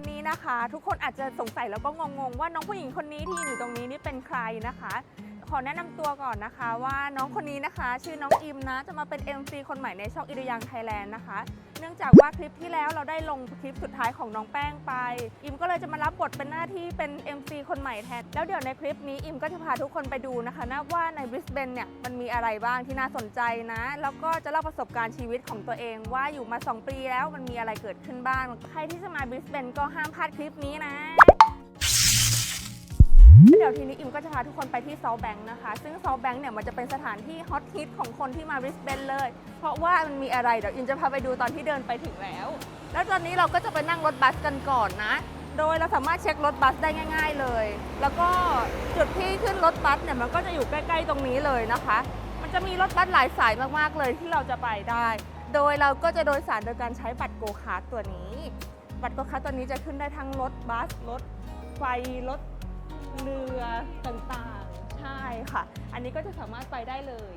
วันนี้นะคะ ทุกคนอาจจะสงสัยแล้วก็งงๆ ว่าน้องผู้หญิงคนนี้ที่อยู่ตรงนี้นี่เป็นใครนะคะ ขอแนะนำตัวก่อนนะคะว่าน้องคนนี้นะคะ ชื่อน้องอิมนะ จะมาเป็น MC คนใหม่ในช่องอิรยังไทยแลนด์นะคะ เนื่องจากว่าคลิปที่แล้วเราได้ลงคลิปสุดท้ายของน้องแป้งไป อิมก็เลยจะมารับบทเป็นหน้าที่เป็น MC คนใหม่แทน แล้วเดี๋ยวในคลิปนี้อิมก็จะพาทุกคนไปดูนะคะนะว่าในบริสเบนเนี่ยมันมีอะไรบ้างที่น่าสนใจนะ แล้วก็จะเล่าประสบการณ์ชีวิตของตัวเอง ว่าอยู่มา 2 ปีแล้วมันมีอะไรเกิดขึ้นบ้าง ใครที่จะมาบริสเบนก็ห้ามพลาดคลิปนี้นะ เดี๋ยวทีนี้อิมก็จะพาทุกคนไปที่ซอลแบงค์นะคะ ซึ่งซอลแบงค์เนี่ยมันจะเป็นสถานที่ฮอตฮิตของคนที่มาบริสเบนเลย เพราะว่ามันมีอะไรเดี๋ยวอิมจะพาไปดูตอนที่เดินไปถึงแล้ว แล้วตอนนี้เราก็จะไปนั่งรถบัสกันก่อนนะ โดยเราสามารถเช็ครถบัสได้ง่าย ๆเลย แล้วก็จุดที่ขึ้นรถบัสเนี่ยมันก็จะอยู่ใกล้ ๆ ตรงนี้เลยนะคะ มันจะมีรถบัสหลายสายมากๆเลยที่เราจะไปได้ โดยเราก็จะโดยสารโดยการใช้บัตรโกคาร์ตัวนี้ บัตรโกคาร์ตัวนี้จะขึ้นได้ทั้งรถบัสรถไฟรถ เรือต่างๆ ใช่ค่ะ อันนี้ก็จะสามารถไปได้เลย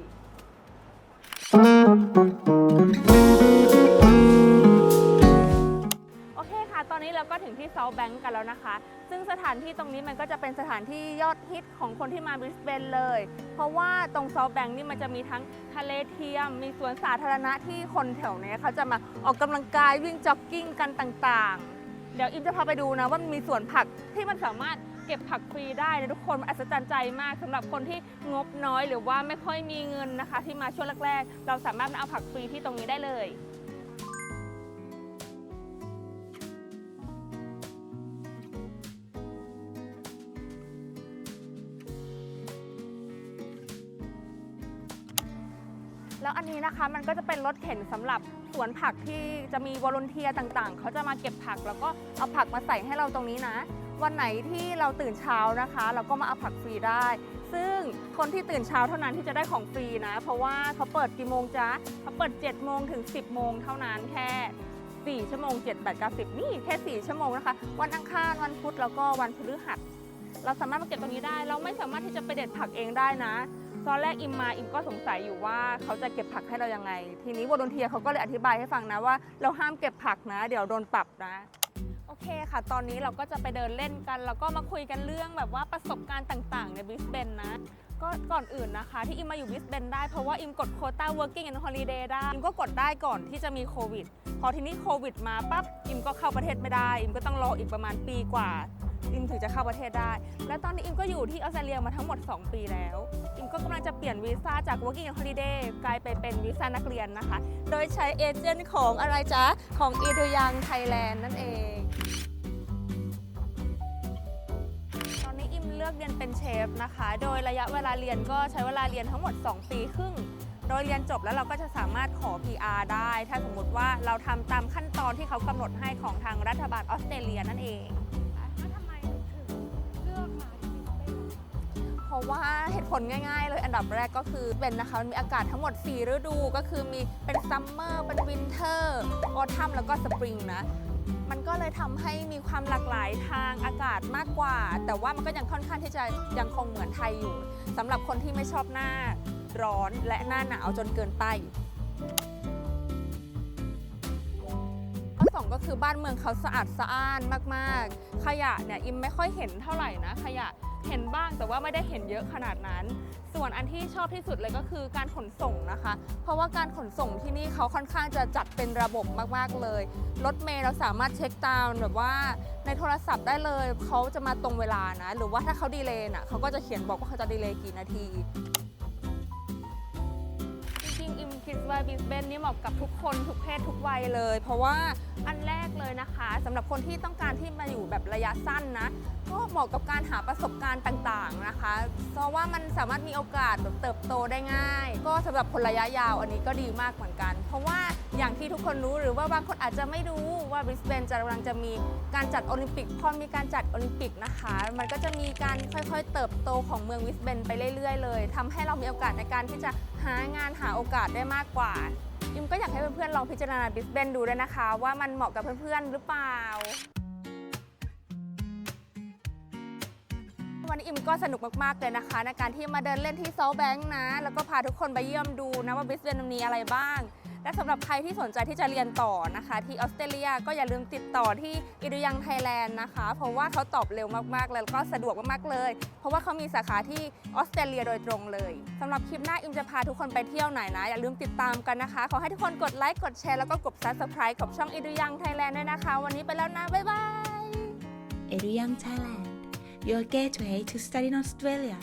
โอเคค่ะ ตอนนี้เราก็ถึงที่เซาแบงก์กันแล้วนะคะ ซึ่งสถานที่ตรงนี้มันก็จะเป็นสถานที่ยอดฮิตของคนที่มาบริสเบนเลย เพราะว่าตรงเซาแบงก์นี่มันจะมีทั้งทะเลเทียม มีสวนสาธารณะที่คนแถวเนี้ยเขาจะมาออกกำลังกายวิ่งจ็อกกิ้งกันต่างๆ เดี๋ยวอิมจะพาไปดูนะว่ามันมีสวนผักที่มันสามารถ เก็บผักฟรีได้นะทุกคนมันอัศจรรย์ใจมากสำหรับคนที่งบน้อยหรือว่าไม่ค่อยมีเงินนะคะ ที่มาช่วงแรกๆ เราสามารถเอาผักฟรีที่ตรงนี้ได้เลยแล้วอันนี้นะคะมันก็จะเป็นรถเข็นสำหรับสวนผักที่จะมีวอลเนเทียต่างๆ เขาจะมาเก็บผักแล้วก็เอาผักมาใส่ให้เราตรงนี้นะ วันไหนที่เราตื่นเช้านะคะ เราก็มาเอาผักฟรีได้ ซึ่งคนที่ตื่นเช้าเท่านั้นที่จะได้ของฟรีนะ เพราะว่าเขาเปิดกี่โมงจ๊ะเขาเปิด 7 โมงถึง 10 โมงเท่านั้นแค่ 4 ชั่วโมง 7 8 9 10 นี่แค่ 4 ชั่วโมงนะคะ วันอังคาร วันพุธแล้วก็วันพฤหัส เราสามารถมาเก็บตรงนี้ได้ เราไม่สามารถที่จะไปเด็ดผักเองได้นะตอนแรกอิมมาอิมก็สงสัยอยู่ว่าเขาจะเก็บผักให้เรายังไง ทีนี้วอลเทียเขาก็เลยอธิบายให้ฟังนะว่า เราห้ามเก็บผักนะ เดี๋ยวโดนปรับนะ โอเคค่ะ ตอนนี้เราก็จะไปเดินเล่นกัน แล้วก็มาคุยกันเรื่องแบบว่าประสบการณ์ต่าง ๆ ในบริสเบนนะ ก็ก่อนอื่นนะคะ ที่อิมมาอยู่บริสเบนได้เพราะว่าอิมกดโคต้า working and holiday ได้ อิมก็กดได้ก่อนที่จะมีโควิด พอทีนี้โควิดมาปั๊บอิมก็เข้าประเทศไม่ได้ อิมก็ต้องรออีกประมาณปีกว่า อิมถึงจะเข้าประเทศได้ และตอนนี้อิมก็อยู่ที่ออสเตรเลียมาทั้งหมด 2 ปีแล้ว อิมก็กำลังจะเปลี่ยนวีซ่าจาก working holiday กลายไปเป็นวีซ่านักเรียนนะคะ โดยใช้เอเจนต์ของอะไรจ๊ะ ของอีทยังไทยแลนด์นั่นเองตอนนี้อิมเลือกเรียนเป็นเชฟนะคะ โดยระยะเวลาเรียนก็ใช้เวลาเรียนทั้งหมด 2 ปีครึ่ง โดยเรียนจบแล้วเราก็จะสามารถขอ PR ได้ ถ้าสมมติว่าเราทำตามขั้นตอนที่เขากำหนดให้ของทางรัฐบาลออสเตรเลียนั่นเอง ราะว่าเหตุผลง่ายๆ เลยอันดับแรกก็คือเป็นนะคะมันมีอากาศทั้งหมด 4 ฤดูก็คือมีเป็นซัมเมอร์เป็นวินเทอร์ออทัมแล้วก็สปริงนะมันก็เลยทำให้มีความหลากหลายทางอากาศมากกว่า แต่ว่ามันก็ยังค่อนข้างที่จะยังคงเหมือนไทยอยู่สำหรับคนที่ไม่ชอบหน้าร้อนและหน้าหนาวจนเกินไป ก็คือบ้านเมืองเขาสะอาดสะอ้านมากๆ ขยะเนี่ยอิมไม่ค่อยเห็นเท่าไหร่นะ ขยะเห็นบ้างแต่ว่าไม่ได้เห็นเยอะขนาดนั้น ส่วนอันที่ชอบที่สุดเลยก็คือการขนส่งนะคะ เพราะว่าการขนส่งที่นี่เขาค่อนข้างจะจัดเป็นระบบมาก ๆ เลย รถเมล์เราสามารถเช็คตามแบบว่าในโทรศัพท์ได้เลย เขาจะมาตรงเวลานะ หรือว่าถ้าเขาดีเลย์น่ะเขาก็จะเขียนบอกว่าเขาจะดีเลย์กี่นาที คิดว่าบิสเบนนี่เหมาะกับทุกคนทุกเพศทุกวัยเลย เพราะว่าอันแรกเลยนะคะสำหรับคนที่ต้องการที่มาอยู่แบบระยะสั้นนะก็เหมาะกับการหาประสบการณ์ต่างๆนะคะ เพราะว่ามันสามารถมีโอกาสแบบเติบโตได้ง่าย ก็สำหรับคนระยะยาวอันนี้ก็ดีมากเหมือนกัน เพราะว่า อย่างที่ทุกคนรู้หรือว่าบางคนอาจจะไม่รู้ว่าบริสเบนจะกำลังจะมีการจัดโอลิมปิกพอมีการจัดโอลิมปิกนะคะ มันก็จะมีการค่อยๆ เติบโตของเมืองวิสเบนไปเรื่อยๆเลยทำให้เรามีโอกาสในการที่จะหางานหาโอกาสได้มากกว่ายิมก็อยากให้เพื่อนๆลองพิจารณาบริสเบนดูด้วยนะคะ ว่ามันเหมาะกับเพื่อนๆหรือเปล่าวันนี้อิมก็สนุกมากๆเลยนะคะ ในการที่มาเดินเล่นที่เซาแบงค์นะ แล้วก็พาทุกคนไปเยี่ยมดูนะว่าบิสเบนมีอะไรบ้าง และสำหรับใครที่สนใจที่จะเรียนต่อนะคะ ที่ออสเตรเลียก็อย่าลืมติดต่อที่อิรุยังไทยแลนด์นะคะ เพราะว่าเขาตอบเร็วมากๆ แล้วก็สะดวกมากๆเลย เพราะว่าเขามีสาขาที่ออสเตรเลียโดยตรงเลยสำหรับคลิปหน้าอิมจะพาทุกคนไปเที่ยวไหนนะ อย่าลืมติดตามกันนะคะ ขอให้ทุกคนกดไลค์กดแชร์แล้วก็กด subscribe กับช่องอิรุยังไทยแลนด์ด้วยนะคะ วันนี้ไปแล้วนะบ๊ายบาย Eruyang Thailand, your gateway to study in Australia.